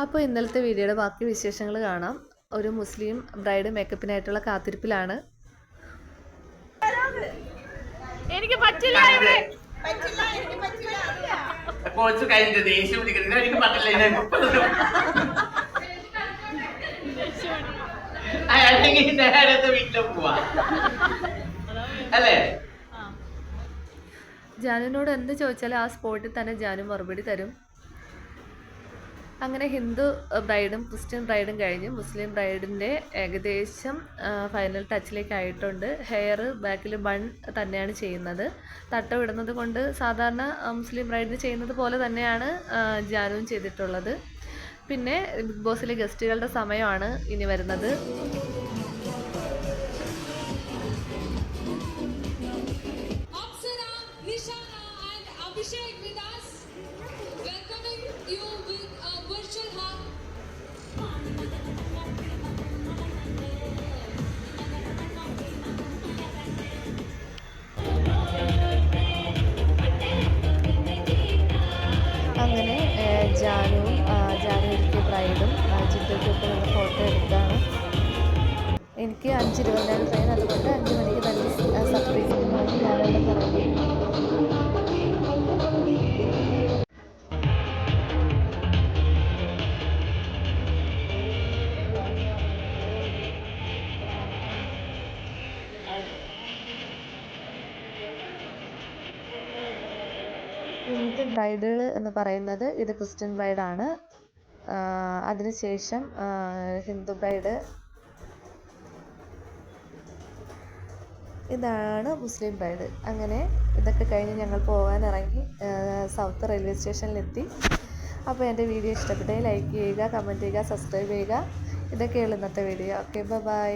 അപ്പോൾ ഇന്നലത്തെ വീഡിയോയുടെ ബാക്കി വിശേഷങ്ങൾ കാണാം. ഒരു മുസ്ലിം ബ്രൈഡ് മേക്കപ്പിനായിട്ടുള്ള കാത്തിരിപ്പിലാണ്. എനിക്ക് പറ്റില്ല കോഴ്സ് കഴിഞ്ഞിട്ട് ദേഷ്യം പിടിക്കുന്നത് എനിക്ക് പറ്റില്ല ഞാൻ അല്ലെങ്കിൽ നേരത്തെ വീട്ടിൽ പോവാ. അല്ലേ? ജാനുവിനോട് എന്ത് ചോദിച്ചാലും ആ സ്പോട്ടിൽ തന്നെ ജാനു മറുപടി തരും. അങ്ങനെ ഹിന്ദു ബ്രൈഡും ക്രിസ്ത്യൻ ബ്രൈഡും കഴിഞ്ഞ് മുസ്ലിം ബ്രൈഡിന്റെ ഏകദേശം ഫൈനൽ ടച്ചിലേക്ക് ആയിട്ടുണ്ട് ഹെയർ ബാക്കിൽ ബൺ തന്നെയാണ് ചെയ്യുന്നത്. തട്ട വിടുന്നത് കൊണ്ട് സാധാരണ മുസ്ലിം ബ്രൈഡിന് ചെയ്യുന്നത് പോലെ തന്നെയാണ് ജാനുവും ചെയ്തിട്ടുള്ളത്. പിന്നെ ബിഗ് ബോസിലെ ഗസ്റ്റുകളുടെ സമയമാണ് ഇനി വരുന്നത്. അഭിഷേക് Nishana, ജാനുവും ആ, ജാനു ഒരുക്കിയ ബ്രൈഡും ജിദ്ദയ്ക്കൊപ്പം നിന്ന് ഫോട്ടോ എടുത്താണ്. എനിക്ക് അഞ്ച് ഇരുപതിനാണ് ട്രെയിൻ അതുകൊണ്ട് അഞ്ച് മണിക്ക് ഇന്നത്തെ ബ്രൈഡുകൾ എന്ന് പറയുന്നത് ഇത് ക്രിസ്ത്യൻ ബ്രൈഡാണ്. അതിനുശേഷം ശേഷം ഹിന്ദു ബ്രൈഡ്. ഇതാണ് മുസ്ലിം ബ്രൈഡ്. അങ്ങനെ ഇതൊക്കെ കഴിഞ്ഞ് ഞങ്ങൾ ആ, സൗത്ത് റെയിൽവേ സ്റ്റേഷനിലെത്തി. അപ്പോൾ എന്റെ വീഡിയോ ഇഷ്ടപ്പെട്ടെങ്കിൽ ലൈക്ക് ചെയ്യുക കമന്റ് ചെയ്യുക സബ്സ്ക്രൈബ് ചെയ്യുക. ഇതൊക്കെയുള്ള ഇന്നത്തെ വീഡിയോ. Okay bye.